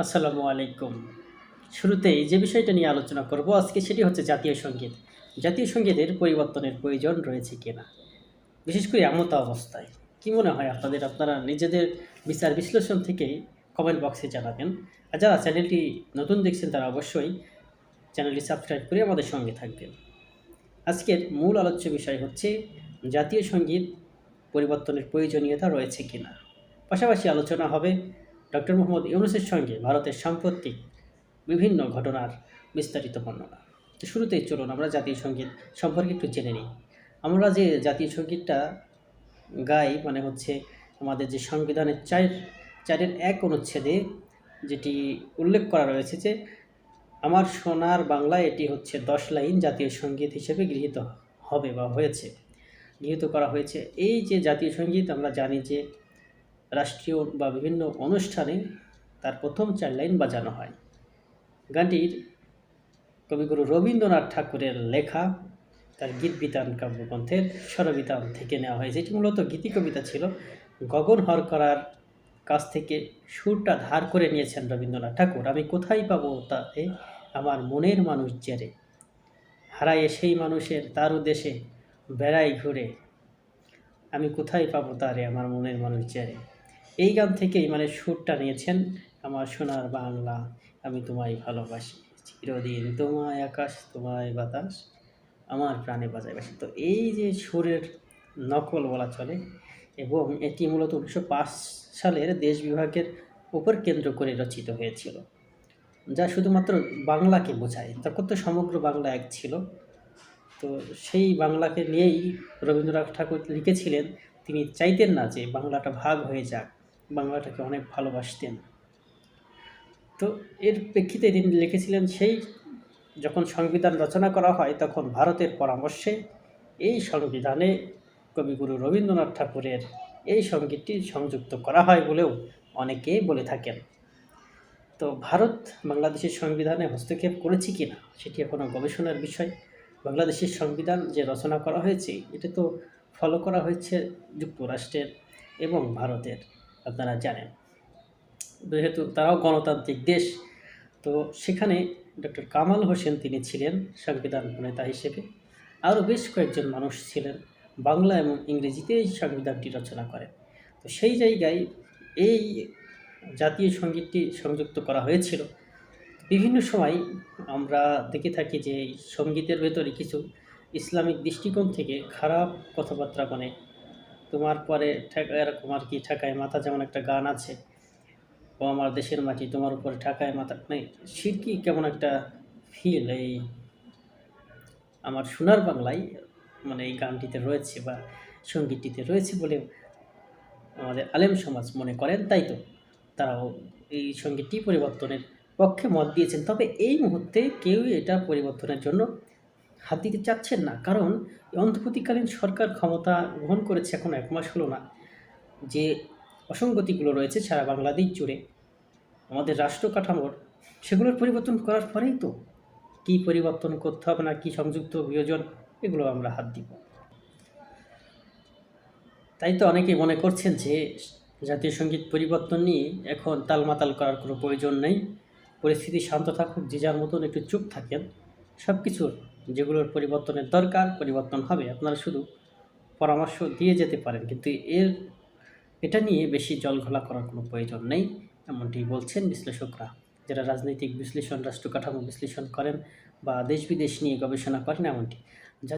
আসসালামু আলাইকুম। শুরুতেই যে বিষয়টা নিয়ে আলোচনা করব আজকে সেটি হচ্ছে জাতীয় সংগীত। জাতীয় সঙ্গীতের পরিবর্তনের প্রয়োজন রয়েছে কিনা? বিশেষ করে এমতো অবস্থায়। কি মনে হয় আপনাদের? আপনারা নিজেদের বিচার বিশ্লেষণ থেকে কমেন্ট বক্সে জানাবেন। আর যারা চ্যানেলটি নতুন দেখছেন তারা অবশ্যই চ্যানেলটি সাবস্ক্রাইব করে আমাদের সঙ্গে থাকবেন। আজকের মূল আলোচ্য বিষয় হচ্ছে জাতীয় সংগীত পরিবর্তনের প্রয়োজনীয়তা রয়েছে কিনা? পাশাপাশি আলোচনা হবে ডক্টর মোহাম্মদ ইউনুসের সঙ্গে ভারতের সাম্প্রতিক বিভিন্ন ঘটনার বিস্তারিত বর্ণনা। তো শুরুতেই চলুন আমরা জাতীয় সংগীত সম্পর্কে একটু জেনে নিই। আমরা যে জাতীয় সঙ্গীতটা গাই মানে হচ্ছে আমাদের যে সংবিধানের চার, চারের এক অনুচ্ছেদে যেটি উল্লেখ করা রয়েছে যে আমার সোনার বাংলায় এটি হচ্ছে দশ লাইন জাতীয় সংগীত হিসেবে গৃহীত হবে বা হয়েছে। গৃহীত করা হয়েছে। এই যে জাতীয় সংগীত আমরা জানি যে রাষ্ট্রীয় বা বিভিন্ন অনুষ্ঠানে তার প্রথম চার লাইন বাজানো হয়। গানটির কবিগুরু রবীন্দ্রনাথ ঠাকুরের লেখা, তার গীত বিতান কাব্যগ্রন্থের স্বরবিতান থেকে নেওয়া হয়েছে। এটি মূলত গীতি কবিতা ছিল। গগন হর করার কাছ থেকে সুরটা ধার করে নিয়েছেন রবীন্দ্রনাথ ঠাকুর। আমি কোথায় পাবো তাতে আমার মনের মানুষ জেরে। হারায়ে সেই মানুষের তার উদ্দেশ্যে বেড়াই ঘুরে। আমি কোথায় পাবো তারে আমার মনের মানুষ জেরে? এই গান থেকেই মানে সুরটা নিয়েছেন আমার সোনার বাংলা। আমি তোমায় ভালোবাসি, চিরদিন তোমায় আকাশ, তোমায় বাতাস, আমার প্রাণে বাজায় বাসি। তো এই যে সুরের নকল বলা চলে এবং এটি মূলত উনিশশো পাঁচ সালের দেশ বিভাগের উপর কেন্দ্র করে রচিত হয়েছিল, যা শুধুমাত্র বাংলাকে বোঝায়। তখন তো সমগ্র বাংলা এক ছিল। তো সেই বাংলাকে নিয়েই রবীন্দ্রনাথ ঠাকুর লিখেছিলেন, তিনি চাইতেন না যে বাংলাটা ভাগ হয়ে যাক। বাংলাটাকে অনেক ভালোবাসতেন। তো এর প্রেক্ষিতে তিনি লিখেছিলেন সেই যখন সংবিধান রচনা করা হয় তখন ভারতের পরামর্শে এই সংবিধানে কবিগুরু রবীন্দ্রনাথ ঠাকুরের এই সঙ্গীতটি সংযুক্ত করা হয় বলেও অনেকে বলে থাকেন। তো ভারত বাংলাদেশের সংবিধানে হস্তক্ষেপ করেছে কি না সেটি এখনও গবেষণার বিষয়। বাংলাদেশের সংবিধান যে রচনা করা হয়েছে এটা তো ফলো করা হয়েছে যুক্তরাষ্ট্রের এবং ভারতের। আপনারা জানেন। যেহেতু তারাও গণতান্ত্রিক দেশ, তো সেখানে ডক্টর কামাল হোসেন তিনি ছিলেন সংবিধান প্রণেতা হিসেবে। আরও বেশ কয়েকজন মানুষ ছিলেন, বাংলা এবং ইংরেজিতে এই সংবিধানটি রচনা করেন। তো সেই জায়গায় এই জাতীয় সঙ্গীতটি সংযুক্ত করা হয়েছিল। বিভিন্ন সময় আমরা দেখে থাকি যে সঙ্গীতের ভেতরে কিছু ইসলামিক দৃষ্টিকোণ থেকে খারাপ কথাবার্তা মানে তোমার পরে এরকম আর কি ঠেকায় মাথা যেমন একটা গান আছে, ও আমার দেশের মাটি, তোমার উপরে ঠেকায় মাথা। মানে সিরকি কেমন একটা ফিল এই আমার সোনার বাংলায় মানে এই গানটিতে রয়েছে বা সঙ্গীতটিতে রয়েছে বলে আমাদের আলেম সমাজ মনে করেন, তাই তো। তারাও এই সঙ্গীতটি পরিবর্তনের পক্ষে মত দিয়েছেন। তবে এই মুহূর্তে কেউই এটা পরিবর্তনের জন্য হাত দিতে চাচ্ছেন না। কারণ অন্তর্বর্তীকালীন সরকার ক্ষমতা গ্রহণ করেছে এখন এক মাস হলো না। যে অসঙ্গতিগুলো রয়েছে সারা বাংলাদেশ জুড়ে, আমাদের রাষ্ট্র কাঠামোর, সেগুলোর পরিবর্তন করার পরেই তো কী পরিবর্তন করতে হবে না, কী সংযুক্ত বিয়োজন এগুলো আমরা হাত দিব। তাই তো অনেকেই মনে করছেন যে জাতীয় সংগীত পরিবর্তন নিয়ে এখন তালমাতাল করার কোনো প্রয়োজন নেই। পরিস্থিতি শান্ত থাকুক, যে যার মতন একটু চুপ থাকেন সব কিছুর যেগুলোর পরিবর্তনের দরকার, পরিবর্তন হবে। আপনারা শুধু পরামর্শ দিয়ে যেতে পারেন, কিন্তু এর, এটা নিয়ে বেশি জল ঘোলা করার কোনো প্রয়োজন নেই, এমনটি বলছেন বিশ্লেষকরা। যারা রাজনৈতিক বিশ্লেষণ রাষ্ট্র কাঠামো বিশ্লেষণ করেন বা দেশ বিদেশ নিয়ে গবেষণা করেন, এমনটি।